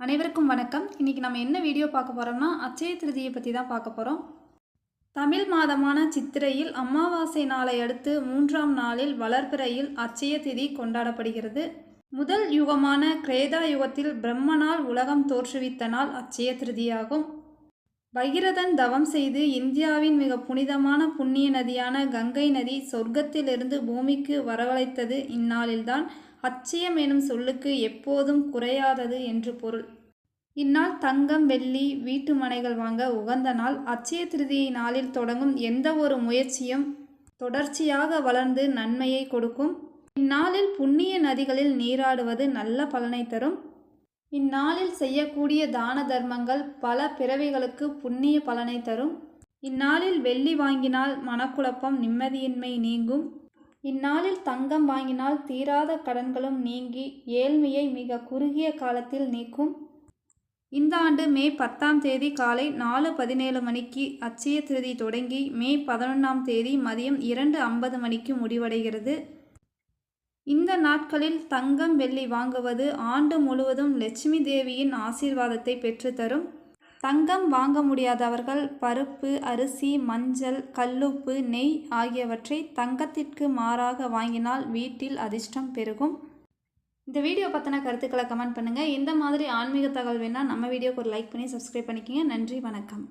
அனைவருக்கும் வணக்கம். இன்றைக்கி நம்ம என்ன வீடியோ பார்க்க போகிறோம்னா அச்சய திருதியை பற்றி தான் பார்க்க போகிறோம் தமிழ் மாதமான சித்திரையில் அமாவாசை நாளை அடுத்து மூன்றாம் நாளில் வளர்பிறையில் அச்சய திதி கொண்டாடப்படுகிறது. முதல் யுகமான கிரேதா யுகத்தில் பிரம்மனால் உலகம் தோற்றுவித்த நாள் அச்சய திருதியாகும். பகிரதன் தவம் செய்து இந்தியாவின் மிக புனிதமான புண்ணிய நதியான கங்கை நதி சொர்க்கத்திலிருந்து பூமிக்கு வரவழைத்தது இந்நாளில்தான். அச்சயம் எனும் சொல்லுக்கு எப்போதும் குறையாதது என்று பொருள். இந்நாள் தங்கம் வெள்ளி வீட்டு மனைகள் வாங்க உகந்த நாள். அச்சய திருதியை நாளில் தொடங்கும் எந்த ஒரு முயற்சியும் தொடர்ச்சியாக வளர்ந்து நன்மையை கொடுக்கும். இந்நாளில் புண்ணிய நதிகளில் நீராடுவது நல்ல பலனை தரும். இந்நாளில் செய்யக்கூடிய தான தர்மங்கள் பல பிறவிகளுக்கு புண்ணிய பலனை தரும். இந்நாளில் வெள்ளி வாங்கினால் மனக்குழப்பம் நிம்மதியின்மை நீங்கும். இந்நாளில் தங்கம் வாங்கினால் தீராத கடன்களும் நீங்கி ஏழ்மையை மிக குறுகிய காலத்தில் நீக்கும். இந்த ஆண்டு மே பத்தாம் தேதி காலை நாலு பதினேழு மணிக்கு அச்சய திருதி தொடங்கி மே பதினொன்றாம் தேதி மதியம் இரண்டு ஐம்பது மணிக்கு முடிவடைகிறது. இந்த நாட்களில் தங்கம் வெள்ளி வாங்குவது ஆண்டு முழுவதும் லட்சுமி தேவியின் ஆசீர்வாதத்தை பெற்றுத்தரும் தங்கம் வாங்க முடியாதவர்கள் பருப்பு அரிசி மஞ்சள் கல்லுப்பு நெய் ஆகியவற்றை தங்கத்திற்கு மாறாக வாங்கினால் வீட்டில் அதிர்ஷ்டம் பெருகும். இந்த வீடியோ பற்றின கருத்துக்களை கமெண்ட் பண்ணுங்கள் இந்த மாதிரி ஆன்மீக தகவல் வேணால் நம்ம வீடியோக்கு ஒரு லைக் பண்ணி சப்ஸ்கிரைப் பண்ணிக்கோங்க. நன்றி வணக்கம்.